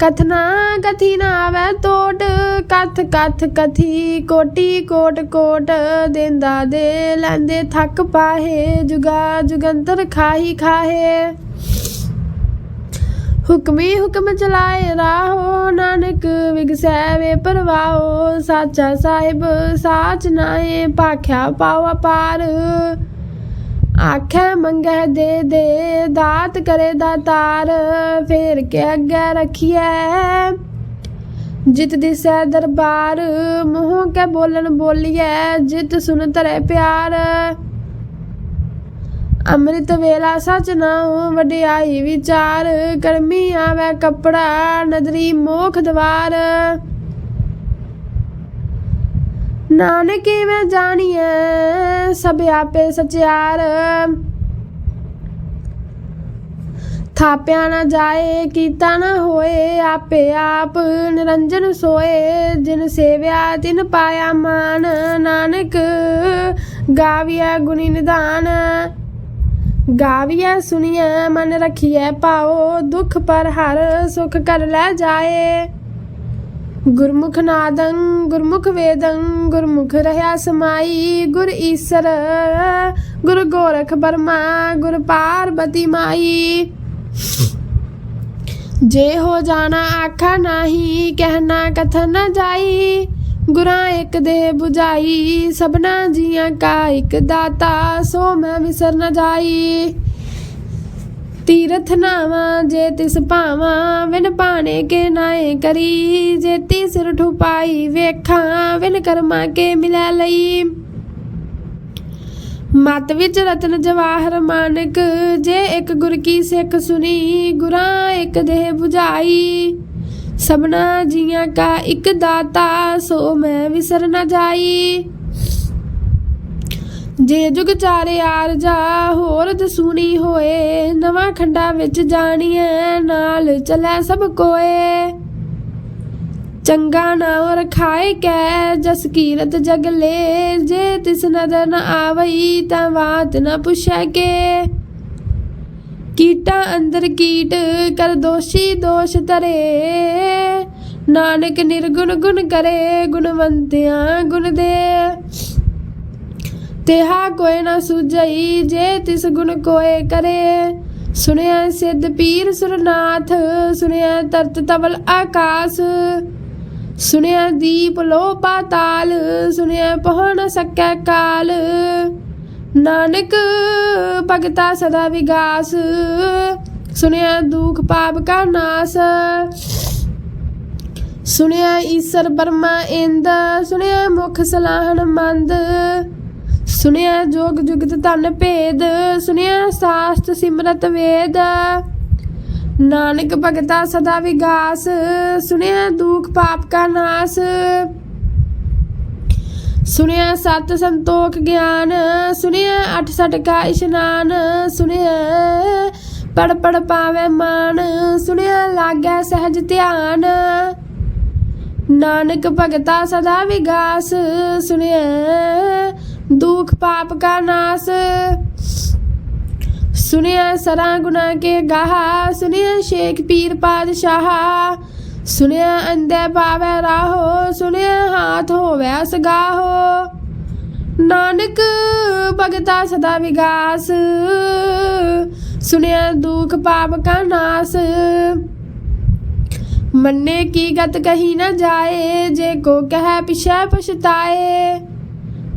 ਕਥਨਾ ਕਥੀ ਨਾ ਆਵੈ ਕਥ ਕਥ ਕਥੀ ਕੋਟੀ ਕੋਟ ਕੋਟ ਦੇਂਦਾ ਦੇ, ਲੈਂਦੇ ਥੱਕ ਪਾਹੇ, ਜੁਗਾ ਜੁਗੰਤਰ ਖਾਹੀ ਖਾਹੇ। ਹੁਕਮੀ ਹੁਕਮ ਚਲਾਏ ਰਾਹੋ, ਨਾਨਕ ਵਿਗਸੈ ਵੇ ਪਰਵਾਹੋ, ਸਾਚਾ ਸਾਹਿਬ ਸਾਚ ਨਾਏ ਭਾਖਿਆ ਪਾਵ ਪਾਰ ਆਖੇ ਮੰਗੈ ਦੇ ਦੇ, ਦਾਤ ਕਰੇ ਦਾਤਾਰ ਫੇਰ ਕੇ ਅੱਗੇ ਰਖੀਐ ਜਿਤ ਦਿਸੈ ਦਰਬਾਰ, ਮੂੰਹ ਕੇ ਬੋਲਣ ਬੋਲੀਐ ਜਿਤ ਸੁਨ ਧਰੇ ਪਿਆਰ। ਅੰਮ੍ਰਿਤ ਵੇਲਾ ਸਚ ਨਾਉ, ਵਡਿਆਈ ਵਿਚਾਰ, ਕਰਮੀ ਆਵੇ ਕਪੜਾ, ਨਦਰੀ ਮੋਖ ਦਵਾਰ। ਨਾਨਕੀ ਮੈਂ ਜਾਣੀਐ? ਸਭ ਆਪੇ ਸਚਿਆਰ। ਥਾਪਿਆ ਨਾ ਜਾਏ, ਕੀਤਾ ਨਾ ਹੋਏ, ਆਪੇ ਆਪ ਨਿਰੰਜਨ ਸੋਏ। ਜਿਨ ਸੇਵਿਆ, ਤਿਨ ਪਾਇਆ ਮਾਨ। ਨਾਨਕ ਗਾਵਿਆ ਗੁਣੀ ਨਿਧਾਨ। ਗਾਵਿਆ ਸੁਣੀਐ, ਮਨ ਰਖੀਐ ਪਾਓ ਦੁਖ ਪਰ ਹਰ ਸੁਖ ਕਰ ਲੈ ਜਾਏ। ਗੁਰਮੁਖ ਨਾਦੰ, ਗੁਰਮੁਖ ਵੇਦੰ, ਗੁਰਮੁਖ ਰਹਾ ਸਮਾਈ, ਗੁਰ ਈਸਰ, ਗੁਰ ਗੋਰਖ ਬਰਮਾ, ਗੁਰ ਪਾਰਬਤੀ ਮਾਈ। ਜੇ ਹੋ ਜਾਣਾ ਆਖਾ ਨਹੀਂ ਕਹਿਣਾ ਕਥਨ ਨ ਜਾਈ। ਗੁਰਾਂ ਇੱਕ ਦੇ 부ਝਾਈ ਸਭਨਾ ਜੀਆਂ ਕਾ ਇੱਕ ਦਾਤਾ, ਸੋ ਮੈਂ ਵਿਸਰ ਨਾ ਜਾਈ। ਤੀਰਥ ਨਾਵਾਂ, ਜੇ ਤਿਸ ਭਾਵਾਂ ਵਿਨ ਪਾਣੇ ਕੇ ਨਾਏ ਕਰੀ। ਜੇ ਤੀ ਸਿਰ ਠੁਪਾਈ ਵੇਖਾਂ ਵਿਨ ਕਰਮਾ ਕੇ ਮਿਲੈ ਲਈ। ਮਤ ਵਿੱਚ ਰਤਨ ਜਵਾਹਰ ਮਾਨਕ, ਜੇ ਇੱਕ ਗੁਰ ਕੀ ਸਿੱਖ ਸੁਣੀ ਗੁਰਾਂ ਇੱਕ ਦੇਹ 부ਝਾਈ ਸਭਨਾ ਜੀਆਂ ਕਾ ਇੱਕ ਦਾਤਾ, ਸੋ ਮੈਂ ਵਿਸਰ ਨਾ ਜਾਈ। ਜੇ ਜੁਗ ਚਾਰੇ ਆਰਜਾ ਹੋਰ ਦਸੂਣੀ ਹੋਏ, ਨਵਾਂ ਖੰਡਾ ਵਿੱਚ ਜਾਣੀਐ, ਨਾਲ ਚੱਲੈ ਸਭ ਕੋਏ। ਚੰਗਾ ਨਾਮ ਰਖਾਏ ਕੈ, ਜਸ ਕੀਰਤ ਜਗ ਲੈ, ਜੇ ਤਿਸ ਨਦਰ ਨ ਆਵਈ, ਤਾਂ ਬਾਤ ਨ ਪੁੱਛੈ ਕੇ। ਕੀਟਾਂ ਅੰਦਰ ਕੀਟ, ਕਰ ਦੋਸ਼ੀ ਦੋਸ਼ ਧਰੇ। ਨਾਨਕ ਨਿਰਗੁਣ ਗੁਣ ਕਰੇ, ਗੁਣਵੰਤਿਆਂ ਗੁਣ ਦੇ। ਤਿਹਾ ਕੋਈ ਨਾ ਸੁਝਈ ਜੇ ਤਿਸ ਗੁਣ ਕੋਏ ਕਰੇ। ਸੁਣਿਆ ਸਿੱਧ ਪੀਰ ਸੁਰਨਾਥ, ਸੁਣਿਆ ਤਰਤ ਤਵਲ ਆਕਾਸ। ਸੁਣਿਆ ਦੀਪ ਲੋ ਪਾਤਾਲ ਸੁਣਿਆ ਪਹੁ ਨ ਸਕੈ ਕਾਲ। ਨਾਨਕ ਭਗਤਾ ਸਦਾ ਵਿਗਾਸ। ਸੁਣਿਆ ਦੁਖ ਪਾਪ ਕਾ ਨਾਸ। ਸੁਣਿਆ ਈਸਰ ਬਰਮਾ ਇੰਦ। ਸੁਣਿਆ ਮੁਖ ਸਲਾਹਣ ਮੰਦ। ਸੁਣਿਆ ਜੋਗ ਜੁਗਤ ਧਨ ਭੇਦ, ਸੁਣਿਆ ਸਾਸਤ ਸਿਮਰਤ ਵੇਦ। ਨਾਨਕ ਭਗਤਾ ਸਦਾ ਵਿਗਾਸ, ਸੁਣਿਆ ਦੁਖ ਪਾਪ ਕਾ ਨਾਸ। ਸੁਣਿਆ ਸਤ ਸੰਤੋਖ ਗਿਆਨ, ਸੁਣਿਆ ਅਠ ਸਟ ਕਾ ਇਸ਼ਨਾਨ। ਸੁਣਿਆ ਪੜ ਪੜ ਪਾਵੇ ਮਾਨ, ਸੁਣਿਆ ਲਾਗੈ ਸਹਿਜ ਧਿਆਨ। ਨਾਨਕ ਭਗਤਾ ਸਦਾ ਵਿਗਾਸ, ਸੁਣਿਆ ਦੁਖ ਪਾਪ ਕਾ ਨਾਸ ਸੁਣਿਆ ਸਰਾ ਗੁਨਾ ਕੇ ਗਾਹਾ ਸੁਣਿਆ ਸ਼ੇਖ ਪੀਰ ਪਾਦਸ਼ਾਹ ਸੁਣਿਆ ਅੰਦੇ ਪਾਵੇ ਰਾਹੋ ਸੁਣਿਆ ਹਾਥ ਹੋਵੇ ਸਗਾਹੋ ਨਾਨਕ ਭਗਤਾ ਸਦਾ ਵਿਗਾਸ ਸੁਣਿਆ ਦੁਖ ਪਾਪ ਕਾ ਨਾਸ ਮੰਨੇ ਕੀ ਗਤ ਕਹੀ ਨਾ ਜਾਏ ਜੇ ਕੋ ਕਹੈ ਪਿਛੈ ਪਛਤਾਏ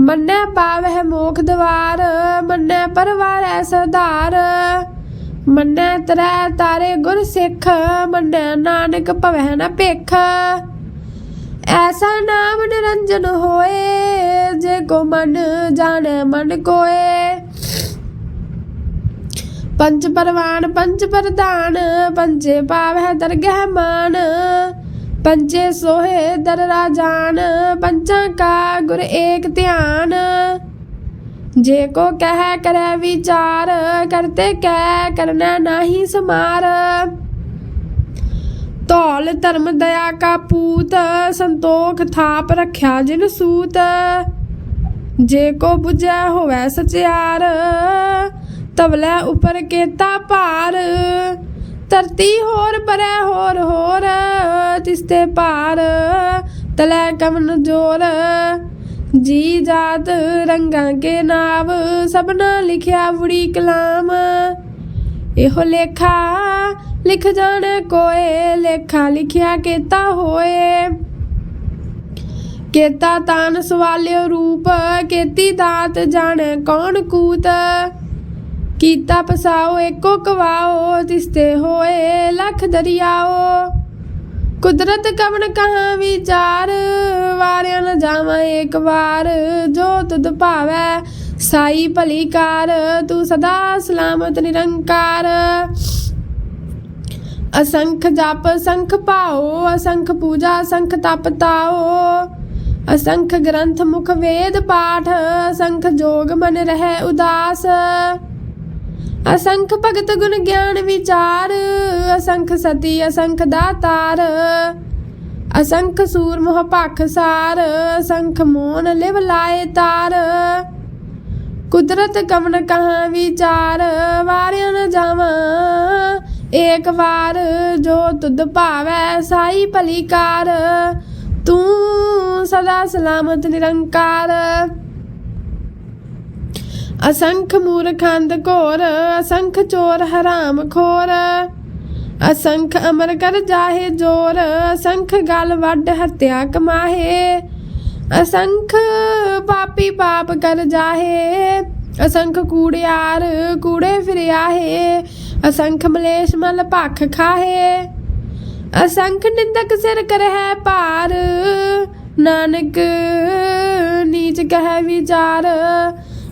ਮੰਨੈ ਪਾਵਹਿ ਮੋਖ ਦਵਾਰ, ਮੰਨੈ ਪਰਵਾਰੈ ਸਰਦਾਰ। ਮੰਨੈ ਤਰੈ ਤਾਰੇ ਗੁਰ ਸਿੱਖ, ਮੰਨੈ ਨਾਨਕ ਭਵੈ ਨ ਭੇਖ। ਐਸਾ ਨਾਮ ਨਿਰੰਜਨ ਹੋਏ, ਜੇ ਕੋ ਮਨ ਜਾਣੈ ਮਨ ਕੋਏ। ਪੰਜ ਪਰਵਾਨ, ਪੰਜ ਪ੍ਰਧਾਨ, ਪੰਜੇ ਪਾਵਹਿ ਦਰਗਹਿ ਮਾਨ। ਪੰਜੇ ਸੋਹੇ ਦਰ ਰਾਜਾਨ ਪੰਚਾਂ ਕਾ ਗੁਰ ਏਕ ਧਿਆਨ। ਜੇ ਕੋ ਕਹਿ ਕਰੈ ਵਿਚਾਰ, ਕਰਤੇ ਕਹਿ ਕਰਨਾ ਨਾਹੀ ਸਮਾਰ। ਧੌਲ ਧਰਮ ਦਇਆ ਕਾ ਪੂਤ, ਸੰਤੋਖ ਥਾਪ ਰੱਖਿਆ ਜਿਨ ਸੂਤ। ਜੇ ਕੋ 부ਜੈ ਹੋਵੈ ਸਚਿਆਰ, ਤਵਲੇ ਉਪਰ ਕੇਤਾ ਭਾਰ। ਧਰਤੀ ਹੋਰ ਪਰੈ ਹੋਰ ਹੋਰ ਤਿਸਤੇ ਪਾਰ ਤਲੈ ਕਮਨ ਜੋਰ। ਜੀ ਜਾਤ ਰੰਗਾਂ ਕੇ ਨਾਵ, ਸਭਨਾ ਲਿਖਿਆ ਬੁੜੀ ਕਲਾਮ। ਇਹੋ ਲੇਖਾ ਲਿਖ ਜਾਣ ਕੋਏ, ਲੇਖਾ ਲਿਖਿਆ ਕੀਤਾ ਹੋਏ। ਕੇਤਾ ਤਾਨ ਸਵਾਲਿਓ ਰੂਪ, ਕੇਤੀ ਦਾਤ ਜਾਣ ਕੌਣ ਕੂਤ। ਕੀਤਾ ਪਸਾਓ, ਏਕੋ ਕਵਾਓ ਤਿਸਤੇ ਹੋਏ ਲੱਖ ਦਰਿਆਓ। ਕੁਦਰਤ ਕਵਨ ਕਹਾਂ ਵਿਚਾਰ, ਵਾਰਿਆ ਨ ਜਾਵਾਂ ਏਕ ਵਾਰ। ਜੋ ਤੁਧ ਭਾਵੈ, ਸਾਈ ਭਲੀ ਕਾਰ, ਤੂੰ ਸਦਾ ਸਲਾਮਤ ਨਿਰੰਕਾਰ। ਅਸੰਖ ਜਪ, ਸੰਖ ਪਾਓ ਅਸੰਖ ਪੂਜਾ, ਸੰਖ ਤਪ ਤਾਓ। ਅਸੰਖ ਗ੍ਰੰਥ ਮੁਖ ਵੇਦ ਪਾਠ, ਅਸੰਖ ਜੋਗ ਮਨ ਰਹਿ ਉਦਾਸ। ਅਸੰਖ ਭਗਤ ਗੁਣ ਗਿਆਨ ਵਿਚਾਰ, ਅਸੰਖ ਸਤੀ, ਅਸੰਖ ਦਾਤਾਰ, ਅਸੰਖ ਸੂਰ ਮੋਹ ਭਖ ਸਾਰ, ਅਸੰਖ ਮੋਨ ਲਿਵ ਲਾਏ ਤਾਰ। ਕੁਦਰਤ ਕਵਨ ਕਹਾਂ ਵਿਚਾਰ, ਵਾਰਿਆ ਨ ਜਾਵਾਂ। ਏਕ ਵਾਰ ਜੋ ਤੁਧ ਭਾਵੈ ਸਾਈ ਭਲੀ ਕਾਰ ਤੂੰ ਸਦਾ ਸਲਾਮਤ ਨਿਰੰਕਾਰ। ਅਸੰਖ ਮੂਰਖੰਦ ਘੋਰ, ਅਸੰਖ ਚੋਰ ਹਰਾਮ ਖੋਰ। ਅਸੰਖ ਅਮਰ ਕਰ ਜਾਹੇ ਜੋਰ, ਅਸੰਖ ਗਲ ਵੱਡ ਹੱਤਿਆ ਕਮਾਹੇ। ਅਸੰਖ ਪਾਪੀ ਪਾਪ ਕਰ ਜਾਹੇ, ਅਸੰਖ ਕੂੜਿਆਰ ਕੂੜੇ ਫਿਰਿਆਹੇ। ਅਸੰਖ ਮਲੇਸ਼ ਮਲ ਭਖ ਖਾਹੇ। ਅਸੰਖ ਨਿੰਦਕ ਸਿਰ ਕਰਹਿ ਭਾਰ, ਨਾਨਕ ਨੀਚ ਕਹਿ ਵਿਚਾਰ।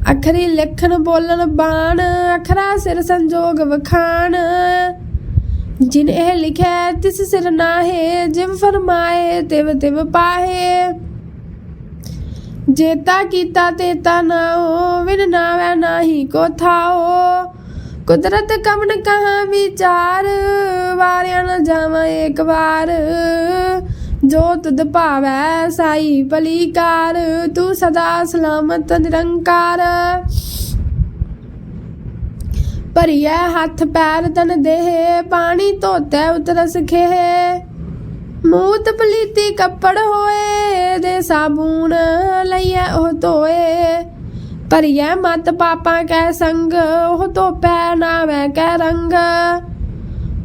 ਅਖਰੀ ਲਿਖਣ, ਬੋਲਣ, ਬਾਣ, ਅਖਰਾ, ਸਿਰ ਸੰਜੋਗ, ਵਖਾਣ। ਜਿਨ ਇਹ ਲਿਖਿਆ ਤਿਸ ਸਿਰ ਨਾਹੇ, ਜਿਵ ਫਰਮਾਏ, ਤਿਵ ਤਿਵ ਪਾਹੇ। ਜੇਤਾ ਕੀਤਾ, ਤੇਤਾ ਨਾਓ ਵਿਨ ਨਾਵੈ ਨਾਹੀ ਕੋ ਥਾਓ। ਕੁਦਰਤ ਕਮਨ ਕਹਾ ਵਿਚਾਰ, ਵਾਰਿਆ ਨਾ ਜਾਵਾਂ ਇੱਕ ਵਾਰ। ਜੋ ਤੁਧ ਭਾਵੈ ਸਾਈ ਭਲੀਕਾਰ ਤੂੰ ਸਦਾ ਸਲਾਮਤ ਨਿਰੰਕਾਰ। ਭਰੀਐ ਹੱਥ ਪੈਰ ਤਨ ਦੇਹ, ਪਾਣੀ ਧੋਤੈ ਉਤਰਸ ਖੇਹ। ਮੂਤ ਪਲੀਤੀ ਕੱਪੜ ਹੋਏ, ਦੇ ਸਾਬੂਨ ਲਈਐ ਉਹ ਧੋਏ। ਭਰੀਐ ਮਤ ਪਾਪਾਂ ਕੈ ਸੰਗ, ਉਹ ਧੋਪੈ ਨਾਵੇਂ ਕੈ ਰੰਗ।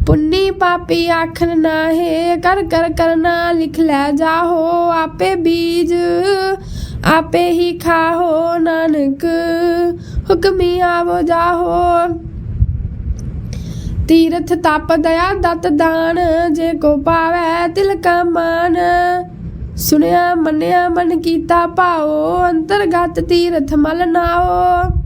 ਪੁੰਨੀ ਪਾਪੀ ਆਖਣ ਨਾਹੇ ਕਰ ਕਰ ਕਰਨਾ ਲਿਖ ਲੈ ਜਾਹੋ ਆਪੇ ਬੀਜ ਆਪੇ ਹੀ ਖਾਹੋ ਨਾਨਕ ਹੁਕਮੀ ਆਵੋ ਜਾਹੋ ਤੀਰਥ ਤਪ ਦਇਆ ਦਤ ਦਾਨ ਜੇ ਕੋ ਪਾਵੈ ਤਿਲ ਕਾ ਮਾਨ ਸੁਣਿਆ ਮੰਨਿਆ ਮਨ ਕੀਤਾ ਭਾਓ ਅੰਤਰਗਤ ਤੀਰਥ ਮਲ ਨਾਓ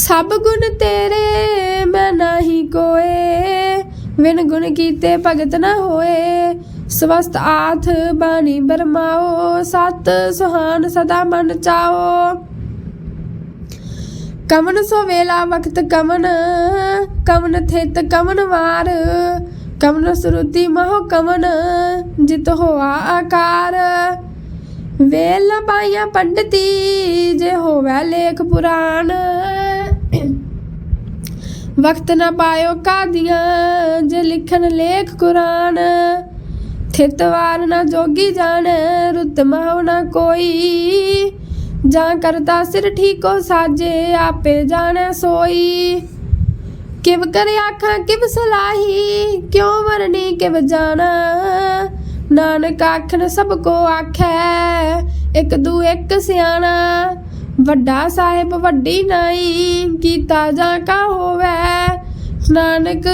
ਸਭ ਗੁਣ ਤੇਰੇ, ਮੈਂ ਨਹੀਂ ਕੋਏ। ਵਿਨ ਗੁਣ ਕੀਤੇ ਭਗਤ ਨਾ ਹੋਏ। ਸਵਸਤ ਆਥ ਬਾਣੀ ਬਰਮਾਓ। ਸਤ ਸੁਹਾਨ ਸਦਾ ਮਨ ਚਾਓ। ਕਮਨ ਸੋ ਵੇਲਾ ਵਕਤ ਕਮਨ ਕਮਨ ਥਿਤ ਕਮਨ ਵਾਰ। ਕਮਨ ਸਰੂਤੀ ਮਹੋ ਕਮਨ, ਜਿਤ ਹੋਆ ਆਕਾਰ। ਵੇਲ ਪਾਈਆਂ ਪੰਡਤੀ, ਜੇ ਹੋਵੇ ਲੇਖ ਪੁਰਾਣ। ਵਕਤ ਨਾ ਪਾਇਓ ਕਾਦੀਆਂ, ਜੇ ਲਿਖਣ ਲੇਖ ਕੁਰਾਨ। ਥਿਤ ਵਾਰ ਨਾ ਜੋਗੀ ਜਾਣ, ਰੁੱਤ ਮਹੁ ਨਾ ਕੋਈ। ਜਾਂ ਕਰਤਾ ਸਿਰ ਠੀਕੋ ਸਾਜੇ, ਆਪੇ ਜਾਣੈ ਸੋਈ। ਕਿਵ ਕਰ ਆਖਾਂ, ਕਿਵ ਸਲਾਹੀ, ਕਿਉ ਮਰਨੀ ਕਿਵ ਜਾਣਾ। ਨਾਨਕ ਆਖਣ ਸਭ ਕੋ ਆਖੈ, ਇੱਕ ਦੂ ਇੱਕ ਸਿਆਣਾ। ਵੱਡਾ ਸਾਹਿਬ ਵੱਡੀ ਨਾਈ ਕੀਤਾ ਜਾਂ ਕਾ ਹੋਵੇ। ਨਾਨਕ,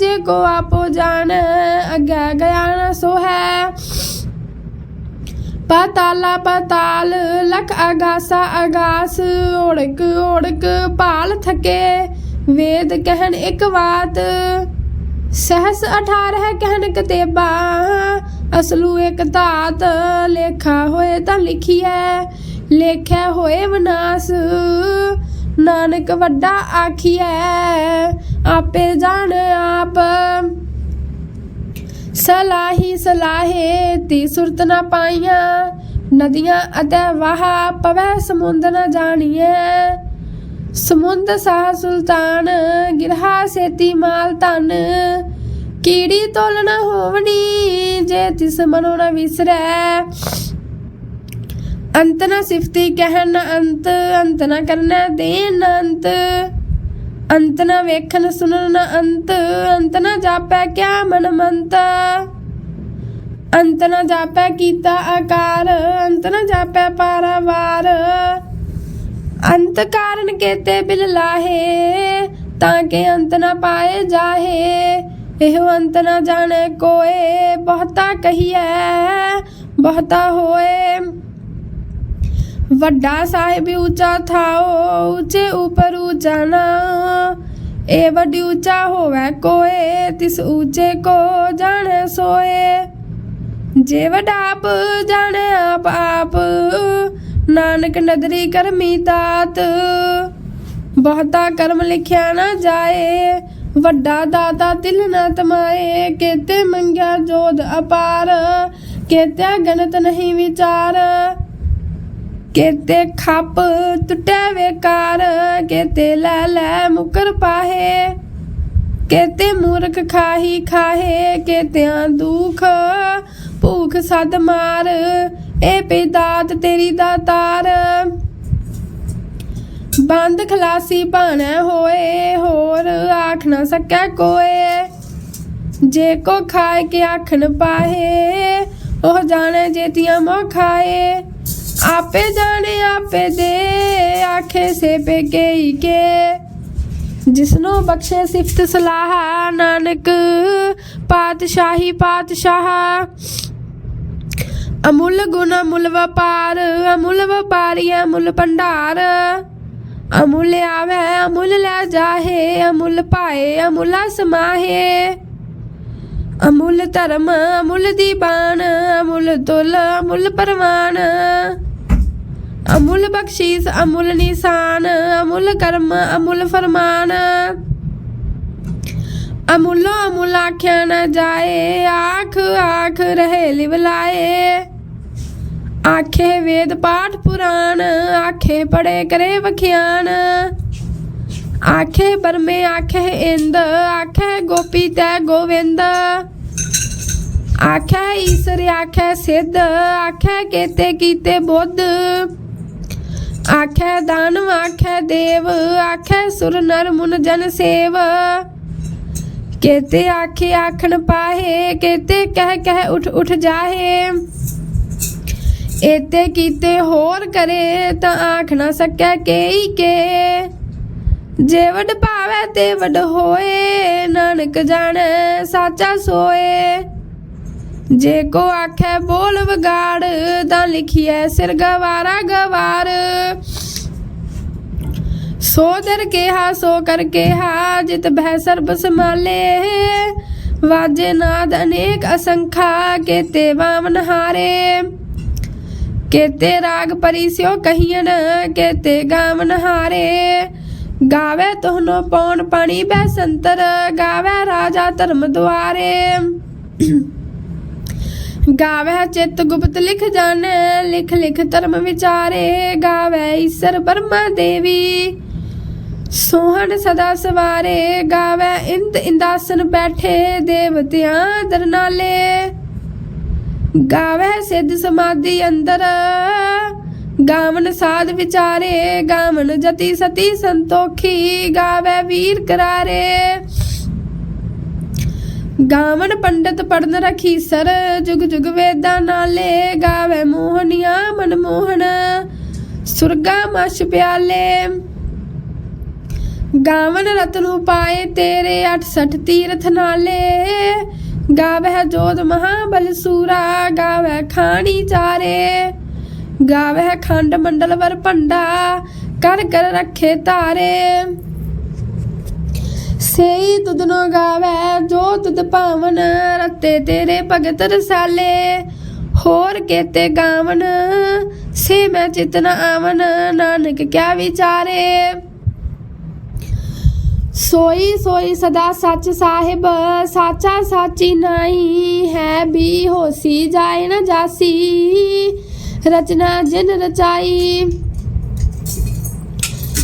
ਜੇ ਕੋ ਆਪੋ ਜਾਣ, ਅੱਗੇ ਗਿਆ ਨਾ ਸੋ ਹੈ। ਪਤਾਲਾ ਪਤਾਲ, ਲਖ ਅਗਾਸਾ ਅਗਾਸ, ਓੜਕ ਓੜਕ ਪਾਲ ਥਕੇ। ਵੇਦ ਕਹਿਣ ਇੱਕ ਬਾਤ, ਸਹਸ 18 ਕਹਿਣ ਕਤੇਬਾ। ਅਸਲੂ ਇੱਕ ਧਾਤ, ਲੇਖਾ ਹੋਏ ਤਾਂ ਲਿਖੀਐ। ਲੇਖਿਆ ਹੋਏ ਵਿਨਾਸ਼। ਨਾਨਕ ਵੱਡਾ ਆਖੀਐ, ਆਪੇ ਜਾਣ ਆਪ। ਸਲਾਹੀ ਸਲਾਹੇ ਤੀ ਸੁਰਤ ਨਾ ਪਾਈਆਂ, ਨਦੀਆਂ ਅਤੇ ਵਾਹ ਪਵੈ ਸਮੁੰਦ ਨਾ ਜਾਣੀਏ ਸਮੁੰਦ ਸਾਹ ਸੁਲਤਾਨ, ਗਿਰਹਾ ਸੇਤੀ ਮਾਲ ਧਨ। ਕੀੜੀ ਤੋਲ ਨਾ ਹੋਵਣੀ, ਜੇ ਤਿਸ ਮਨੋ ਨਾ ਵਿਸਰੈ। ਅੰਤ ਨਾ ਸਿਫਤੀ ਕਹਿਣ ਨਾ ਅੰਤ ਅੰਤ ਨਾ ਕਰਨਾ ਦੇਨ ਨਾ ਅੰਤ। ਅੰਤ ਨਾ ਵੇਖਣ ਸੁਣਨ ਨਾ ਅੰਤ ਅੰਤ ਨਾ ਜਾਪੈ ਕਿਆ ਮਨ ਮੰਤ। ਅੰਤ ਨਾ ਜਾਪੈ ਕੀਤਾ ਆਕਾਰ, ਅੰਤ ਨਾ ਜਾਪੈ ਪਾਰਾਵਾਰ। ਅੰਤ ਕਾਰਨ ਕੇਤੇ ਬਿਲ ਲਾਹੇ, ਤਾਂ ਕਿ ਅੰਤ ਨਾ ਪਾਏ ਜਾਹੇ। ਇਹੋ ਅੰਤ ਨਾ ਜਾਣੇ ਕੋਏ, ਬਹੁਤਾ ਕਹੀਐ, ਬਹੁਤਾ ਹੋਏ। ਵੱਡਾ ਸਾਹਿਬ ਉੱਚਾ ਥਾਓ ਉੱਚੇ ਉਪਰ ਉੱਚਾ ਨਾ। ਇਹ ਵੱਡੀ ਉੱਚਾ ਹੋਵੇ ਕੋਏ, ਤਿਸ ਉੱਚੇ ਕੋ ਜਾਣੇ ਸੋਏ। ਜੇ ਵੱਡਾ ਆਪ ਜਾਣੇ ਆਪ ਆਪ, ਨਾਨਕ ਨਦਰੀ ਕਰਮੀ ਦਾਤ। ਬਹੁਤਾ ਕਰਮ ਲਿਖਿਆ ਨਾ ਜਾਏ, ਵੱਡਾ ਦਾਤਾ ਤਿਲ ਨਾ ਤਮਾਏ। ਕੇਤੇ ਮੰਗਿਆ ਜੋਦ ਅਪਾਰ ਕੇਤੇ ਗਣਤ ਨਹੀਂ ਵਿਚਾਰ। ਕੇਤੇ ਖੱਪ ਟੁੱਟੇ ਵੇਕਾਰ, ਕੇਤੇ ਲੈ ਲੈ ਮੁਕਰ ਪਾਹੇ। ਕੇਤੇ ਮੂਰਖ ਖਾਹੀ ਖਾਹੇ, ਕੇਤਿਆਂ ਦੁਖ ਭੂਖ ਸਦ ਮਾਰ, ਇਹ ਪੇਦਾਤ ਤੇਰੀ ਦਾਤਾਰ ਬੰਦ ਖਲਾਸੀ ਭਾਣਾ ਹੋਏ, ਹੋਰ ਆਖ ਨਾ ਸਕੈ ਕੋਏ। ਜੇ ਕੋ ਖਾਏ ਕੇ ਆਖਣ ਪਾਹੇ, ਉਹ ਜਾਣੇ ਜੇਤੀਆਂ ਮੋ ਖਾਏ। ਆਪੇ ਜਾਣੇ ਆਪੇ ਦੇ, ਆਖੇ ਸੇ ਪੇ ਕੇਈ ਕੇ। ਜਿਸਨੋ ਬਖਸ਼ੇ ਸਿਫਤ ਸਲਾਹ, ਨਾਨਕ ਪਾਤਸ਼ਾਹੀ ਪਾਤਸ਼ਾਹ। ਅਮੁੱਲ ਗੁਣ ਅਮੁੱਲ ਵਪਾਰ, ਅਮੁੱਲ ਵਪਾਰੀ ਅਮੁੱਲ ਭੰਡਾਰ। ਅਮੁੱਲ ਆਵੇ, ਅਮੁੱਲ ਲੈ ਜਾਹੇ, ਅਮੁੱਲ ਪਾਏ ਅਮੁੱਲ ਸਮਾਹੇ। ਅਮੁੱਲ ਧਰਮ, ਅਮੁੱਲ ਦੀਬਾਨ ਅਮੁੱਲ ਤੁਲ, ਅਮੁੱਲ ਪਰਵਾਨ। ਅਮੁੱਲ ਬਖਸ਼ੀਸ ਅਮੁੱਲ ਨਿਸ਼ਾਨ ਅਮੁੱਲ ਕਰਮ ਅਮੁੱਲ ਫਰਮਾਨ ਅਮੁੱਲੋ ਅਮੁੱਲ ਆਖਿਆ ਨਾ ਜਾਏ ਆਖ ਆਖ ਰਹੇ ਲਿਵਲਾਏ ਆਖੇ ਵੇਦ ਪਾਠ ਪੁਰਾਣ ਆਖੇ ਪੜੇ ਕਰੇ ਵਖਿਆਨ ਆਖੇ ਬਰਮੇ ਆਖੇ ਇੰਦ ਆਖੇ ਗੋਪੀ ਤੈ ਗੋਵਿੰਦ ਆਖੇ ਈਸ਼ਰ ਆਖੇ ਸਿੱਧ ਆਖੇ ਕੇਤੇ ਕੀਤੇ ਬੁੱਧ ਆਖੇ ਦਾਨਵ ਆਖੇ ਦੇਵ, ਆਖੇ ਸੁਰ ਨਰ ਮੁਨ ਜਨ ਸੇਵ। ਕੇਤੇ ਆਖੇ ਆਖਣ ਪਾਹੇ, ਕੇਤੇ ਕਹਿ ਕਹਿ ਉਠ ਉਠ ਜਾਹੇ। ਏਤੇ ਕੀਤੇ ਹੋਰ ਕਰੇ ਤਾਂ ਆਖ ਨਾ ਸਕੈ ਕੇਈ ਕੇ। ਜੇ ਵਡ ਭਾਵੈ ਤੇ ਵਡ ਹੋਏ, ਨਾਨਕ ਜਾਣੈ, ਸਾਚਾ ਸੋਏ। ਜੇ ਕੋ ਆਖੈ ਬੋਲ ਵਿਗਾੜ, ਤਾਂ ਲਿਖੀਐ ਸਿਰ ਗਵਾਰਾ ਗਵਾਰ। ਸੋ ਦਰ ਕਿਹਾ, ਸੋ ਕਰ ਕਿਹਾ, ਜਿਤ ਬਹਿ ਸਰਬ ਸਮਾਲੇ ਵਾਜੇ ਨਾਦ ਅਨੇਕ ਅਸੰਖਾ, ਕੇਤੇ ਵਾਮਨ ਹਾਰੇ। ਕੇਤੇ ਰਾਗ ਪਰਿਸਿਓ ਕਹੀਨ ਕੇਤੇ ਗਾਵਨ ਹਾਰੇ। ਗਾਵੇ ਤੋਹਨੋ ਪੌਣ ਪਾਣੀ ਬੈ ਸੰਤਰ, ਗਾਵੇ ਰਾਜਾ ਧਰਮ ਦੁਆਰੇ। ਗਾਵੇ ਚਿਤ ਗੁਪਤ ਲਿਖ ਜਾਣ ਲਿਖ ਲਿਖ ਧਰਮ ਵਿਚਾਰੇ ਗਾਵੇ ਈਸ਼ਰ ਬਰਮਾ ਦੇਵੀ। ਸੋਹਣ ਸਦਾ ਸਵਾਰੇ ਗਾਵੈ ਇੰਦ ਇੰਦਾਸਨ ਬੈਠੇ, ਦੇਵਤਿਆਂ ਦਰਨਾਲੇ। ਗਾਵੈ ਸਿੱਧ ਸਮਾਧੀ ਅੰਦਰ, ਗਾਵਨ ਸਾਧ ਵਿਚਾਰੇ, ਗਾਵਨ ਜਤੀ ਸਤੀ ਸੰਤੋਖੀ ਗਾਵੈ ਵੀਰ ਕਰਾਰੇ। ਗਾਵਨ ਪੰਡਤ ਪੜਨ ਰਖੀ ਸਰ ਜੁਗ ਜੁਗ ਵੇਦਾਂ ਨਾਲੇ ਗਾਵੇ ਮੋਹਨੀਆਂ ਮਨਮੋਹਨ ਸੁਰਗਾ ਮਛ ਪਿਆਲੇ। ਗਾਵਨ ਰਤਨੂ ਪਾਏ ਤੇਰੇ 68 ਤੀਰਥ ਨਾਲੇ। ਗਾਵੇ ਜੋਤ ਮਹਾਬਲ ਸੂਰਾ ਗਾਵੇ ਖਾਣੀ ਚਾਰੇ। ਗਾਵੇ ਖੰਡ ਮੰਡਲ ਵਰ ਭੰਡਾ, ਕਰ ਕਰ ਰੱਖੇ ਤਾਰੇ। ਸੇਈ ਤੁਧਨੋ ਗਾਵੇ, ਜੋ ਤੁਧ ਭਾਵਨ ਰਤੇ ਤੇਰੇ ਭਗਤ ਰਸਾਲੇ। ਹੋਰ ਕੇਤੇ ਗਾਵਨ, ਸੇ ਮੈਂ ਚਿਤਨ ਆਵਨ, ਨਾਨਕ ਕਿਆ ਵਿਚਾਰੇ। ਸੋਈ ਸੋਈ ਸਦਾ ਸੱਚ ਸਾਹਿਬ, ਸਾਚਾ ਸਾਚੀ ਨਾਈ ਹੈ ਵੀ ਹੋਸੀ ਜਾਏ ਨਾ ਜਾਸੀ। ਰਚਨਾ ਜਿਨ ਰਚਾਈ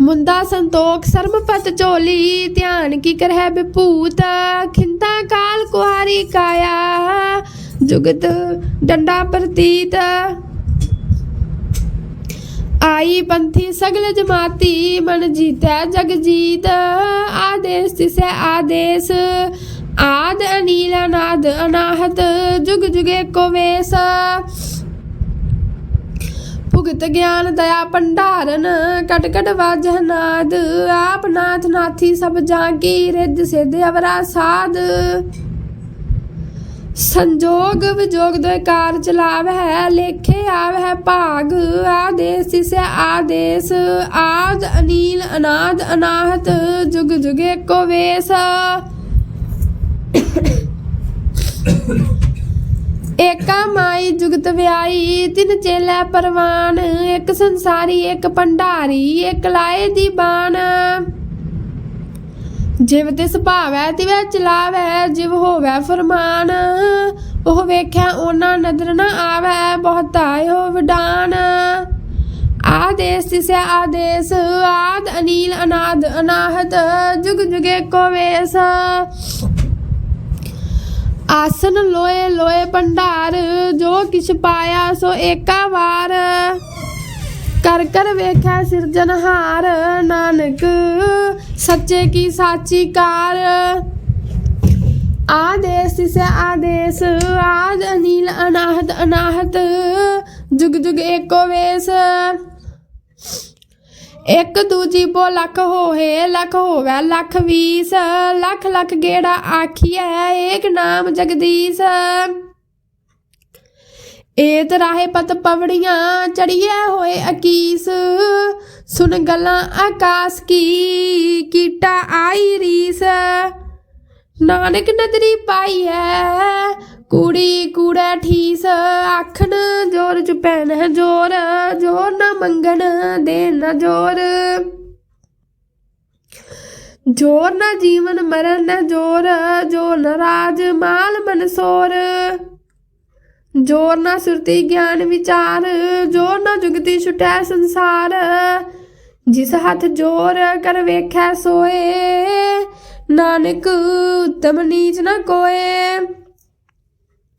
ਮੁੰਦਾ ਸੰਤੋਖ ਸਰਮਪਤ ਝੋਲੀ, ਧਿਆਨ ਕੀ ਕਰਹਿ ਬਿਪੂਤ ਖਿੰਤਾ ਕਾਲ ਕੁਹਾਰੀ ਕਾਇਆ, ਜੁਗਤ ਡੰਡਾ ਪ੍ਰਤੀਤ। ਆਈ ਪੰਥੀ ਸਗਲ ਜਮਾਤੀ, ਮਨ ਜੀਤੈ ਜਗ ਜੀਤ। ਆਦੇਸ ਤਿਸੈ ਆਦੇਸ, ਆਦ ਅਨੀਲ, ਅਨਾਦ ਅਨਾਹਤ, ਜੁਗ ਜੁਗੇ ਕੋ ਵੇਸ। ਭੁਗਤ ਗਿਆਨ ਦਇਆ ਭੰਡਾਰਨ ਕਟ ਕਟ ਵਾਜਹ ਨਾਦ, ਆਪ ਨਾਥ ਨਾਥੀ ਸਭ ਜਾਂ ਕੀ ਰਿੱਧ ਸਿੱਧ ਅਵਰਾ ਸਾਧ। ਸੰਜੋਗ ਵਿਜੋਗ ਦੋਇ ਕਾਰ ਚਲਾਵੈ ਲੇਖੇ ਆਵੈ ਭਾਗ, ਆਦੇਸ ਤਿਸੈ ਆਦੇਸ, ਆਦ ਅਨੀਲ ਅਨਾਦ ਅਨਾਹਤ, ਜੁਗ ਜੁਗੇ ਕੋ ਵੇਸ। ਏਕਾ ਮਾਈ ਜੁਗਤ ਵਿਆਈ ਤਿਨ ਚੇਲੇ ਪਰਵਾਨ, ਇੱਕ ਸੰਸਾਰੀ, ਇੱਕ ਭੰਡਾਰੀ, ਇੱਕ ਲਾਏ ਦੀ ਬਾਣ। ਜਿਵ ਤਿਸ ਭਾਵੈ, ਤਿਵੈ ਚਲਾਵੈ, ਜਿਵ ਹੋਵੈ ਫਰਮਾਨ। ਉਹ ਵੇਖਿਆ ਉਹਨਾਂ ਨਦਰ ਨਾ ਆਵੈ ਬਹੁਤਾਇਓ ਵਿਡਾਨ। ਆਦੇਸ ਤਿਸੈ ਆਦੇਸ, ਆਦ ਅਨੀਲ ਅਨਾਦ ਅਨਾਹਤ, ਜੁਗ ਜੁਗੇ ਕੋ ਵੇਸ। ਆਸਨ ਲੋਏ ਲੋਏ ਭੰਡਾਰ, ਜੋ ਕਿਛ ਪਾਇਆ ਸੋ ਏਕਾ ਵਾਰ। ਕਰ ਕਰ ਵੇਖਿਆ ਸਿਰਜਨਹਾਰ ਨਾਨਕ ਸੱਚੇ ਕੀ ਸਾਚੀ ਕਾਰ। ਆਦੇਸ ਤਿਸ ਆਦੇਸ, ਆਦ ਅਨੀਲ ਅਨਾਹਤ ਅਨਾਹਤ, ਜੁਗ ਜੁਗ ਏਕੋ ਵੇਸ। ਇੱਕ ਦੂਜੀ ਬੋ ਲੱਖ ਹੋਏ, ਲੱਖ ਹੋਵੇ, ਲੱਖ ਵੀਸ, ਲੱਖ ਲੱਖ ਗੇੜਾ ਆਖੀਐ, ਏਕ ਨਾਮ ਜਗਦੀਸ਼। ਏਤ ਰਾਹੇ ਪਤ ਪਵੜੀਆਂ ਚੜੀਏ ਹੋਏ ਅਕੀਸ। ਸੁਨ ਗੱਲਾਂ ਆਕਾਸ ਕੀ, ਕੀਟਾ ਆਈ ਰੀਸ। ਨਾਨਕ ਨਦਰੀ ਪਾਈ ਐ ਕੁੜੀ ਕੂੜਾ ਠੀਸ, ਆਖਣ ਜੋਰ ਚੁਪੈਨ ਹੈ ਜੋਰ ਜੋਰ ਨਾ ਮੰਗਣ ਦੇ ਨਾ ਜੋਰ। ਜੋਰ ਨਾ ਜੀਵਨ ਮਰਨ ਨਾ ਜੋਰ ਜੋਰ ਨਾ ਰਾਜ ਮਾਲ ਮਨਸੋਰ। ਜੋਰ ਨਾ ਸੁਰਤੀ ਗਿਆਨ ਵਿਚਾਰ, ਜੋਰ ਨਾ ਜੁਗਤੀ ਛੁਟੈ ਸੰਸਾਰ। ਜਿਸ ਹੱਥ ਜੋਰ ਕਰ ਵੇਖੈ ਸੋਏ, ਨਾਨਕ ਉਤਮ ਨੀਚ ਨਾ ਕੋਏ।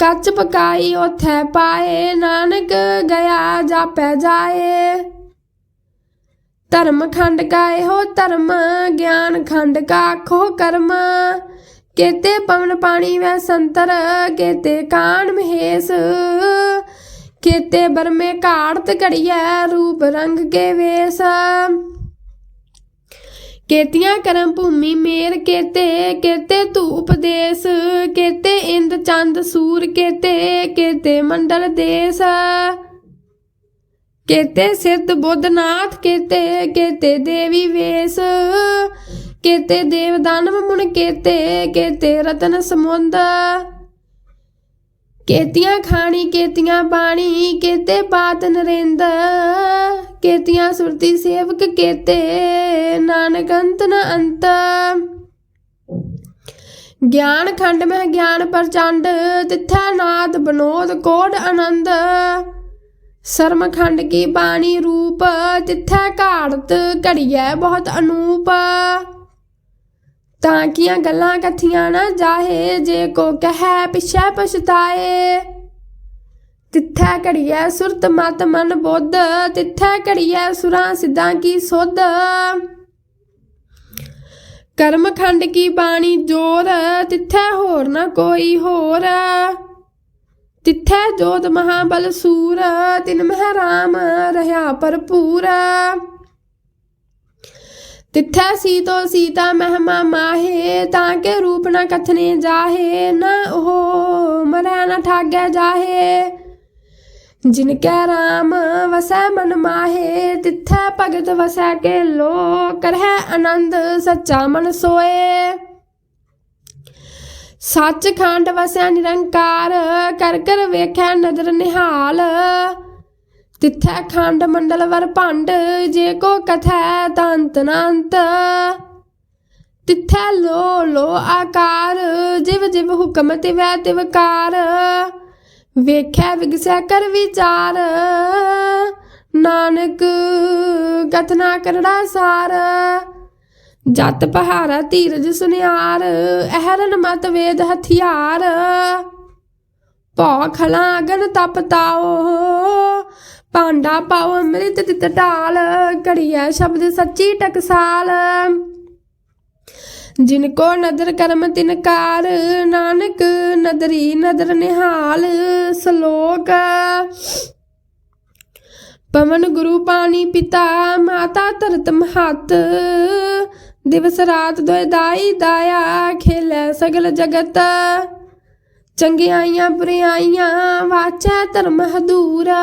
ਕੱਚ ਪਕਾਈ ਉਥੈ ਪਾਏ, ਨਾਨਕ ਗਿਆ ਜਾਪੈ ਜਾਏ। ਧਰਮ ਖੰਡ ਕਾ ਇਹੋ ਧਰਮ, ਗਿਆਨ ਖੰਡ ਕਾ ਆਖੋ ਕਰਮ। ਕੇਤੇ ਪਵਨ ਪਾਣੀ ਵੈ ਸੰਤਰ, ਕੇਤੇ ਕਾਣ ਮਹੇਸ। ਕੇਤੇ ਬਰਮੇ ਘਾੜਤ ਘੜੀਐ, ਰੂਪ ਰੰਗ ਕੇ ਵੇਸ। ਕੇਤੀਆਂ ਕਰਮ ਭੂਮੀ ਮੇਰ ਕੇਤੇ ਕੇਤੇ ਧੂਪ ਦੇਸ, ਕੇਤੇ ਇੰਦ ਚੰਦ ਸੂਰ ਕੇਤੇ ਕੇਤੇ ਮੰਡਲ ਦੇਸ। ਕੇਤੇ ਸਿਰਤ ਬੁੱਧਨਾਥ, ਕੇਤੇ ਕੇਤੇ ਦੇਵੀ ਵੇਸ। ਕੇਤੇ ਦੇਵ ਦਾਨਵ ਮੁਨ ਕੇਤੇ ਕੇਤੇ ਰਤਨ ਸਮੁੰਦ। ਕੇਤੀਆਂ ਖਾਣੀ, ਕੇਤੀਆਂ ਪਾਣੀ, ਕੇਤੇ ਬਾਤ ਨਰਿੰਦ। ਕੇਤੀਆਂ ਸੁਰਤੀ ਸੇਵਕ, ਕੇਤੇ ਨਾਨਕ ਅੰਤ ਨ ਅੰਤ। ਗਿਆਨ ਖੰਡ ਮਹਿ ਗਿਆਨ ਪ੍ਰਚੰਡ, ਤਿੱਥੈ ਨਾਦ ਬਨੋਦ ਕੋਡ ਆਨੰਦ। ਸਰਮ ਖੰਡ ਕੀ ਬਾਣੀ ਰੂਪ, ਤਿੱਥੈ ਘਾੜਤ ਘੜੀਐ ਬਹੁਤ ਅਨੂਪ। ਤਾਂ ਕੀਆਂ ਗੱਲਾਂ ਕਥੀਆਂ ਨਾ ਜਾਹੇ, ਜੇ ਕੋ ਕਹੈ ਪਿਛੈ ਪਛਤਾਏ। ਤਿੱਥੈ ਘੜੀਐ ਸੁਰਤ ਮਤ ਮਨ ਬੁੱਧ, ਤਿੱਥੈ ਘੜੀਐ ਸੁਰਾਂ ਸਿੱਧਾਂ ਕੀ ਸੁਧ। ਕਰਮ ਖੰਡ ਕੀ ਬਾਣੀ ਜੋਰ, ਤਿੱਥੈ ਹੋਰ ਨਾ ਕੋਈ ਹੋਰ। ਤਿੱਥੈ ਜੋਤ ਮਹਾਬਲ ਸੂਰ, ਤਿਨ ਮਹਿ ਰਾਮ ਰਹਾ ਭਰਪੂਰ। ਤਿੱਥੈ ਸੀਤੋ ਸੀਤਾ ਮਹਿਮਾ ਮਾਹੇ, ਤਾਂ ਕੇ ਰੂਪ ਨਾ ਕਥਨੇ ਜਾਹੇ, ਨਾ ਉਹ ਮਰੈ ਨਾ ਠਾਗੈ ਜਾਹੇ। ਜਿਨ ਕੈ ਰਾਮ ਵਸੈ ਮਨ ਮਾਹੇ, ਤਿੱਥੈ ਭਗਤ ਵਸੈ ਕੇ ਲੋ ਕਰਹਿ ਆਨੰਦ ਸੱਚਾ ਮਨ ਸੋਏ। ਸੱਚ ਖੰਡ ਵਸਿਆ ਨਿਰੰਕਾਰ, ਕਰ ਕਰ ਵੇਖੈ ਨਦਰ ਨਿਹਾਲ। ਤਿੱਥੈ ਖੰਡ ਮੰਡਲ ਵਰ ਭੰਡ, ਜੇ ਕੋ ਕਥੈ ਤੰਤ ਨੰਤ। ਤਿੱਥੈ ਲੋ ਲੋ ਆਕਾਰ, ਜਿਵ ਜਿਵ ਹੁਕਮ ਤਿਵੈ ਤਿਵਕਾਰ ਵੇਖੈ ਵਿਗਸੈ ਕਰ ਵਿਚਾਰ, ਨਾਨਕ ਕਥਨਾ ਕਰੜਾ ਸਾਰ। ਜਤ ਪਹਾਰਾ ਧੀਰਜ ਸੁਨਿਆਰ ਅਹਰਨ ਮਤ ਵੇਦ ਹਥਿਆਰ। ਭੌ ਖਲਾ ਅਗਨ ਤਪ ਭਾਂਡਾ ਪਾਂਡਾ ਪਾਓ ਅੰਮ੍ਰਿਤ ਤਿਤ ਢਾਲ ਘੜੀਐ ਸ਼ਬਦ ਸੱਚੀ ਟਕਸਾਲ। ਜਿਨ ਕੋ ਨਦਰ ਕਰਮ ਤਿਨਕਾਰ ਨਾਨਕ ਨਦਰੀ ਨਦਰ ਨਿਹਾਲ, ਸ਼ਲੋਕ। ਪਵਨ ਗੁਰੂ ਪਾਣੀ ਪਿਤਾ, ਮਾਤਾ ਧਰਤ ਮਹਤ। ਦਿਵਸ ਰਾਤ ਦੋਇ ਦਾਈ ਦਾਇਆ, ਖੇਲੇ ਸਗਲ ਜਗਤ। ਚੰਗਿਆਈਆਂ ਬੁਰਿਆਈਆਂ, ਵਾਚੈ ਧਰਮ ਹਦੂਰਾ।